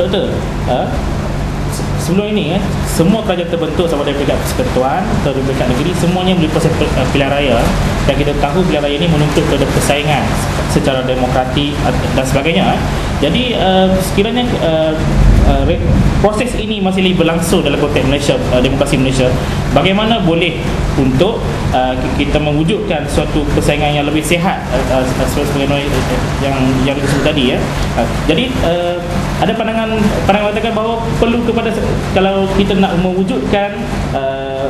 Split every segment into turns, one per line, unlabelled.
Doktor, uh, sebelum ini eh, semua kerajaan terbentuk sama ada peringkat persekutuan atau peringkat negeri. Semuanya melalui proses uh, pilihan raya. Dan kita tahu pilihan raya ini menuntut kepada persaingan secara demokratik dan sebagainya eh. jadi uh, sekiranya uh, uh, proses ini masih berlangsung dalam konteks Malaysia uh, demokrasi Malaysia bagaimana boleh untuk uh, kita mewujudkan suatu persaingan yang lebih sihat uh, uh, seperti yang yang disebut tadi ya. Uh, jadi uh, ada pandangan pandangan mengatakan bahawa perlu kepada kalau kita nak mewujudkan uh,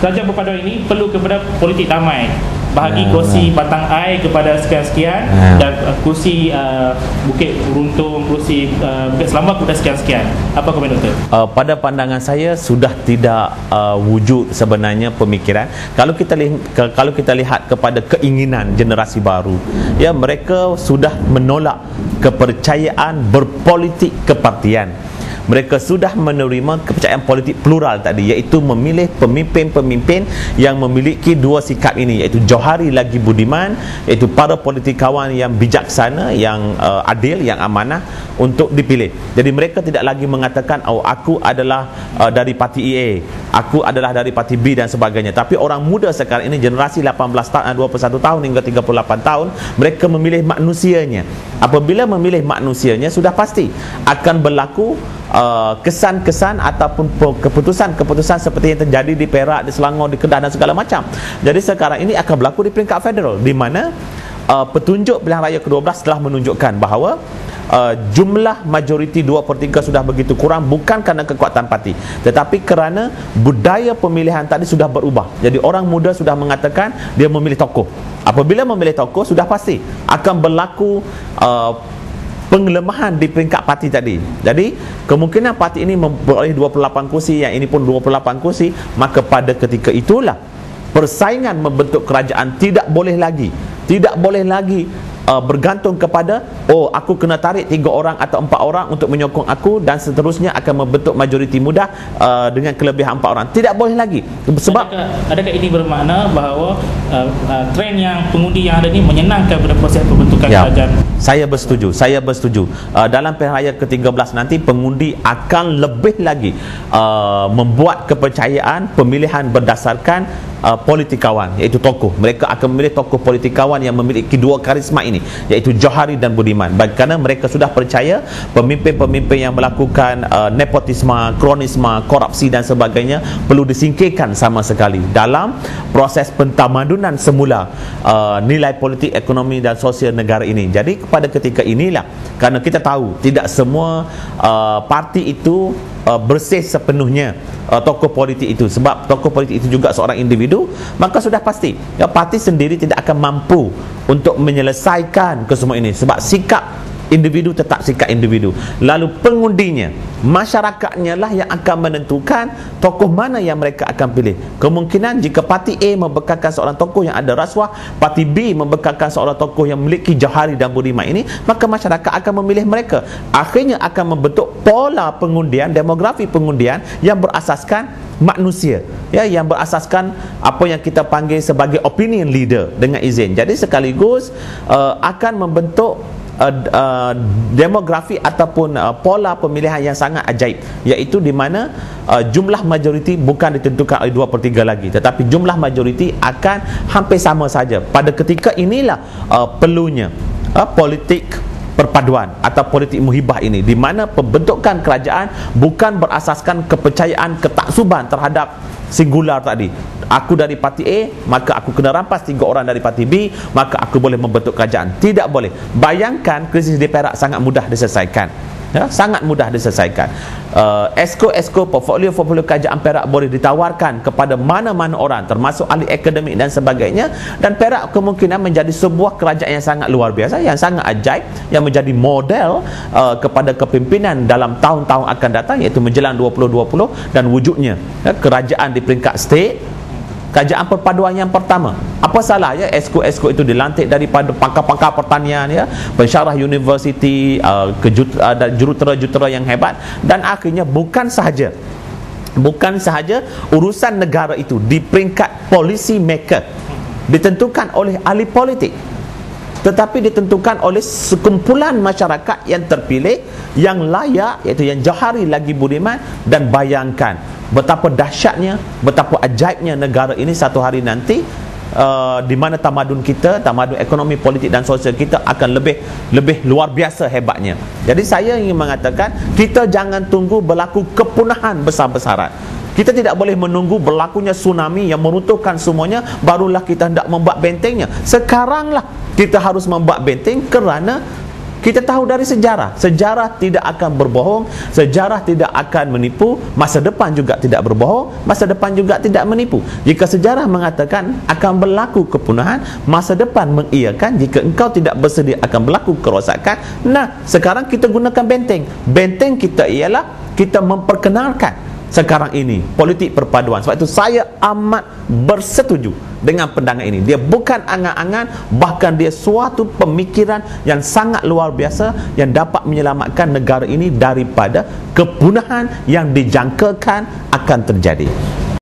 kerajaan berpaduan ini perlu kepada politik damai bahagi ya. kursi batang air kepada sekian-sekian ya. dan uh, kursi uh, Bukit Runtung, kursi uh, Bukit Selamat kepada sekian-sekian. Apa komen doktor?
Uh, pada pandangan saya sudah tidak uh, wujud sebenarnya pemikiran. Kalau kita lihat kalau kita lihat kepada keinginan generasi baru, ya mereka sudah menolak kepercayaan berpolitik kepartian mereka sudah menerima kepercayaan politik plural tadi iaitu memilih pemimpin-pemimpin yang memiliki dua sikap ini iaitu Johari lagi budiman iaitu para politikawan yang bijaksana yang uh, adil yang amanah untuk dipilih. Jadi mereka tidak lagi mengatakan oh aku adalah uh, dari parti EA aku adalah dari parti B dan sebagainya tapi orang muda sekarang ini generasi 18 tahun 21 tahun hingga 38 tahun mereka memilih manusianya apabila memilih manusianya sudah pasti akan berlaku Uh, kesan-kesan uh, ataupun keputusan-keputusan seperti yang terjadi di Perak, di Selangor, di Kedah dan segala macam. Jadi sekarang ini akan berlaku di peringkat federal di mana uh, petunjuk pilihan raya ke-12 telah menunjukkan bahawa uh, jumlah majoriti 2 per 3 sudah begitu kurang bukan kerana kekuatan parti tetapi kerana budaya pemilihan tadi sudah berubah. Jadi orang muda sudah mengatakan dia memilih tokoh. Apabila memilih tokoh sudah pasti akan berlaku uh, pengelemahan di peringkat parti tadi. Jadi, kemungkinan parti ini memperoleh 28 kursi, yang ini pun 28 kursi, maka pada ketika itulah persaingan membentuk kerajaan tidak boleh lagi. Tidak boleh lagi uh, bergantung kepada oh aku kena tarik tiga orang atau empat orang untuk menyokong aku dan seterusnya akan membentuk majoriti mudah uh, dengan kelebihan empat orang. Tidak boleh lagi.
Sebab adakah, adakah ini bermakna bahawa uh, uh, trend yang pengundi yang ada ini menyenangkan pada proses pembentukan ya, kerajaan?
Saya bersetuju saya bersetuju. Uh, dalam pilihan raya ke-13 nanti pengundi akan lebih lagi uh, membuat kepercayaan pemilihan berdasarkan uh, politikawan iaitu tokoh. Mereka akan memilih tokoh politikawan yang memiliki dua karisma ini iaitu Johari dan Budiman. Kerana mereka sudah percaya pemimpin-pemimpin yang melakukan uh, nepotisme, kronisme, korupsi dan sebagainya perlu disingkirkan sama sekali dalam proses pentamadunan semula uh, nilai politik, ekonomi dan sosial negara ini. Jadi pada ketika inilah kerana kita tahu tidak semua uh, parti itu uh, bersih sepenuhnya uh, tokoh politik itu. Sebab tokoh politik itu juga seorang individu maka sudah pasti ya parti sendiri tidak akan mampu untuk menyelesaikan kesemua ini. Sebab sikap individu tetap sikap individu. Lalu pengundinya masyarakatnya lah yang akan menentukan tokoh mana yang mereka akan pilih. Kemungkinan jika parti A membekalkan seorang tokoh yang ada rasuah parti B membekalkan seorang tokoh yang memiliki jahari dan budiman ini maka masyarakat akan memilih mereka. Akhirnya akan membentuk pola pengundian demografi pengundian yang berasaskan manusia. Ya yang berasaskan apa yang kita panggil sebagai opinion leader dengan izin. Jadi sekaligus uh, akan membentuk uh, uh, demografi ataupun uh, pola pemilihan yang sangat ajaib iaitu di mana uh, jumlah majoriti bukan ditentukan oleh 2 per 3 lagi tetapi jumlah majoriti akan hampir sama saja. Pada ketika inilah uh, perlunya uh, politik perpaduan atau politik muhibah ini di mana pembentukan kerajaan bukan berasaskan kepercayaan ketaksuban terhadap singular tadi. Aku dari parti A maka aku kena rampas tiga orang dari parti B maka aku boleh membentuk kerajaan. Tidak boleh. Bayangkan krisis di Perak sangat mudah diselesaikan ya, sangat mudah diselesaikan. Uh, esko-esko portfolio-portfolio kerajaan Perak boleh ditawarkan kepada mana-mana orang termasuk ahli akademik dan sebagainya. Dan Perak kemungkinan menjadi sebuah kerajaan yang sangat luar biasa yang sangat ajaib yang menjadi model uh, kepada kepimpinan dalam tahun-tahun akan datang iaitu menjelang 2020 dan wujudnya ya, kerajaan di peringkat state kerajaan perpaduan yang pertama. Apa salah ya? Esko-esko itu dilantik daripada pangkal-pangkal pertanian ya? Pensyarah universiti uh, uh, jurutera-jurutera yang hebat. Dan akhirnya bukan sahaja bukan sahaja urusan negara itu di peringkat policy maker ditentukan oleh ahli politik tetapi ditentukan oleh sekumpulan masyarakat yang terpilih yang layak iaitu yang jauhari lagi budiman dan bayangkan betapa dahsyatnya betapa ajaibnya negara ini satu hari nanti Uh, di mana tamadun kita, tamadun ekonomi, politik dan sosial kita akan lebih lebih luar biasa hebatnya. Jadi saya ingin mengatakan kita jangan tunggu berlaku kepunahan besar-besaran. Kita tidak boleh menunggu berlakunya tsunami yang meruntuhkan semuanya barulah kita hendak membuat bentengnya. Sekaranglah kita harus membuat benteng kerana kita tahu dari sejarah, sejarah tidak akan berbohong, sejarah tidak akan menipu, masa depan juga tidak berbohong, masa depan juga tidak menipu. Jika sejarah mengatakan akan berlaku kepunahan, masa depan mengiyakan jika engkau tidak bersedia akan berlaku kerosakan. Nah, sekarang kita gunakan benteng. Benteng kita ialah kita memperkenalkan sekarang ini politik perpaduan. Sebab itu saya amat bersetuju dengan pandangan ini. Dia bukan angan-angan bahkan dia suatu pemikiran yang sangat luar biasa yang dapat menyelamatkan negara ini daripada kepunahan yang dijangkakan akan terjadi